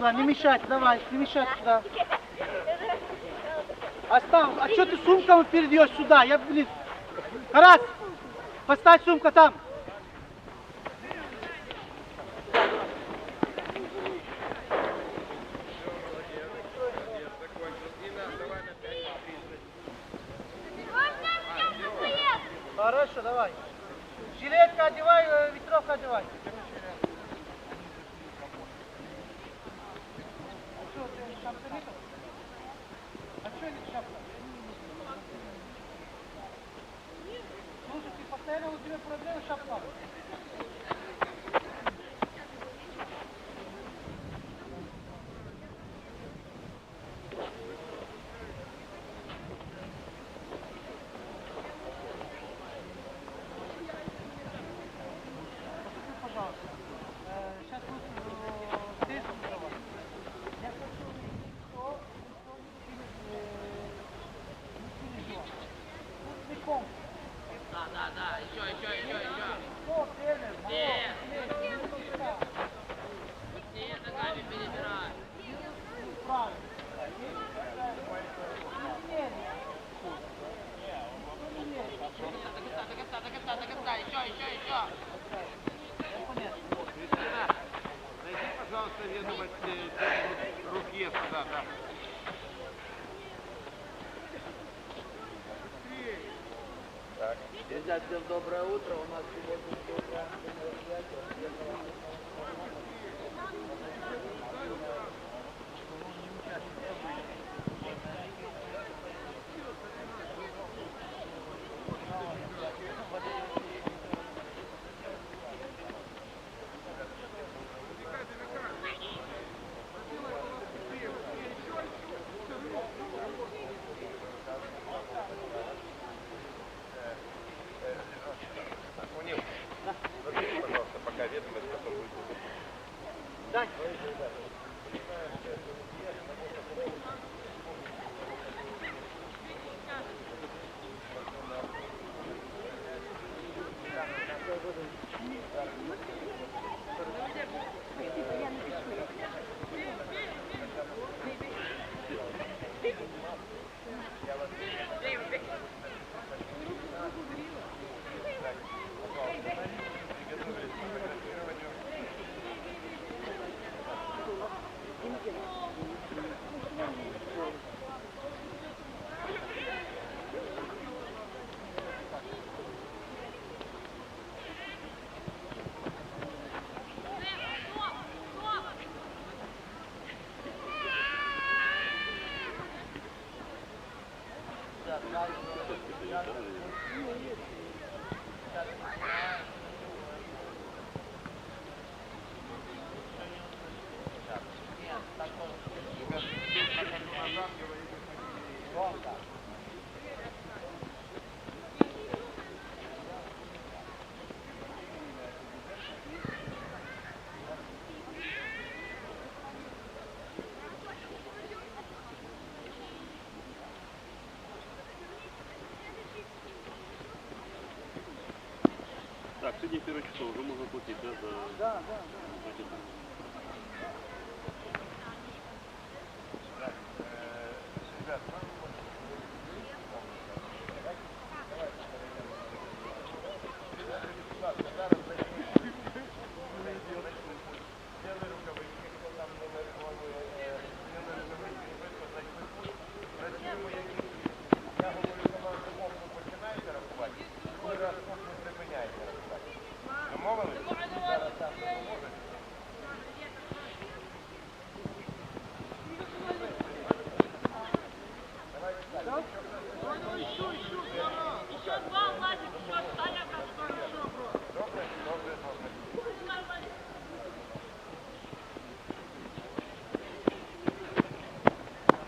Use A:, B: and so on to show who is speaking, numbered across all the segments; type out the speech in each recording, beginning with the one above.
A: сюда, не мешать, давай, не мешать сюда. Оставь, а что ты сумкам перейдешь сюда? Я, блин, Карас, поставь сумка там. Хорошо, давай. Жилетка одевай, э, ветровка одевай.
B: problema, chapa.
C: Ребят, всем доброе утро. У нас сегодня
A: мероприятие.
D: Gracias. последние первые часов уже можно платить, да, за...
A: Да, да, да.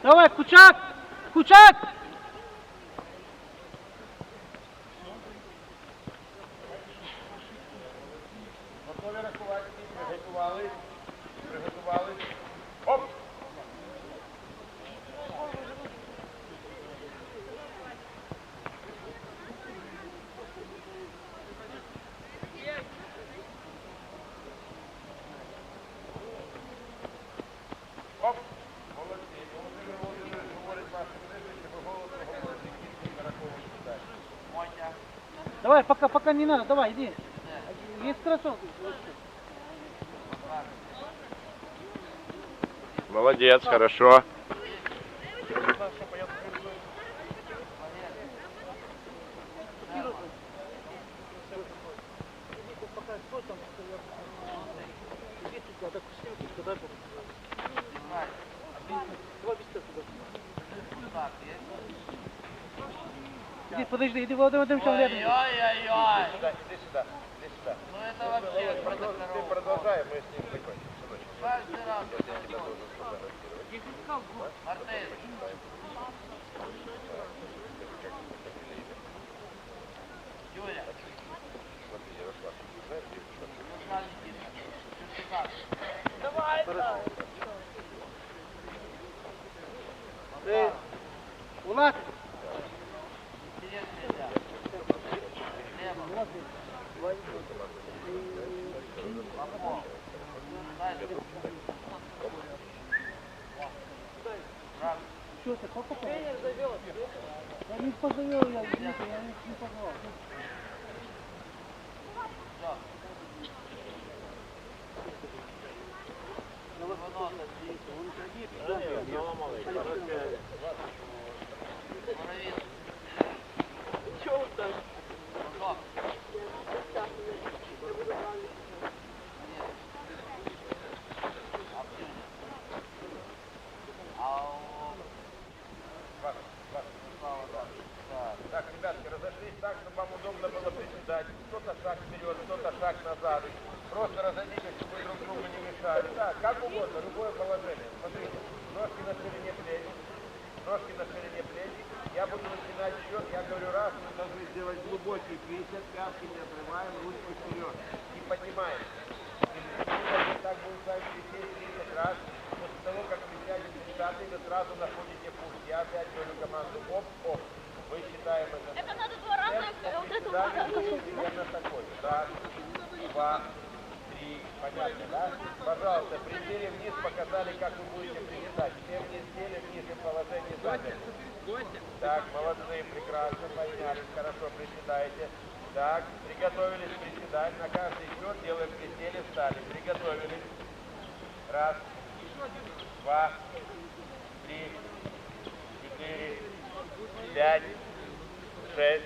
B: Dawaj, Kuczak! Kuczak!
A: Давай,
B: пока, пока не надо, давай, иди. Есть кроссовки.
A: Молодец, хорошо.
B: Пока что там, что я... Иди сюда, так снимки, куда ты? Два без туда. Иди, подожди, иди, Владимир Владимирович, там рядом.
C: Ой-ой-ой.
A: Сюда, иди сюда, иди сюда.
C: Ну это вообще
A: Ты продолжай, мы с ним закончим.
C: Каждый раз.
A: Я тебя должен сфотографировать.
C: Мартин. Юля. Что ты, как
B: попал? Я не позовел, я, я не, не позвал.
C: Все. Выносит. Муравьин. Чего там? Стоп.
A: Так, ребятки, разошлись так, чтобы вам удобно было приседать. Кто-то шаг кто-то шаг назад. Просто разойдитесь, чтобы друг другу не мешали. Да, как угодно, любое положение. Смотрите, ножки на ширине плеч, ножки на ширине плеч. Я буду начинать счет, я говорю раз, мы должны сделать глубокий крисет, пятки не отрываем, ручку вперед. И поднимаем. И так будем ставить присесть 30 раз. После того, как вы сядете 30 вы сразу находите пульс. Я опять говорю команду оп-оп. Мы считаем это.
E: Это надо
A: Раз, вниз, показали, как вы будете приседать. Все вниз сели, положение замерли. Так, молодцы, прекрасно, поднялись, хорошо, приседайте. Так, приготовились приседать. На делаем присели, встали. Приготовились. Раз, два, три, четыре, пять, шесть,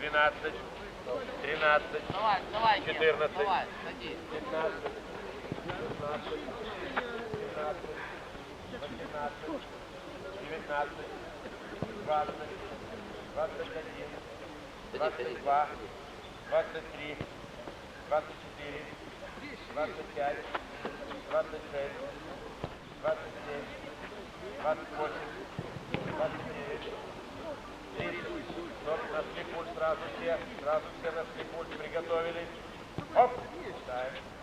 A: двенадцать, тринадцать,
C: Давай, давай, Кем,
A: 14.
C: давай, садись.
A: 15, 16, 17, 18, 19, 20, 21, 22, 23, 24, 25, 26, 27, 28, 29. 30. На скрипуль сразу все, сразу все на скрипуль приготовились. Оп! Ставим.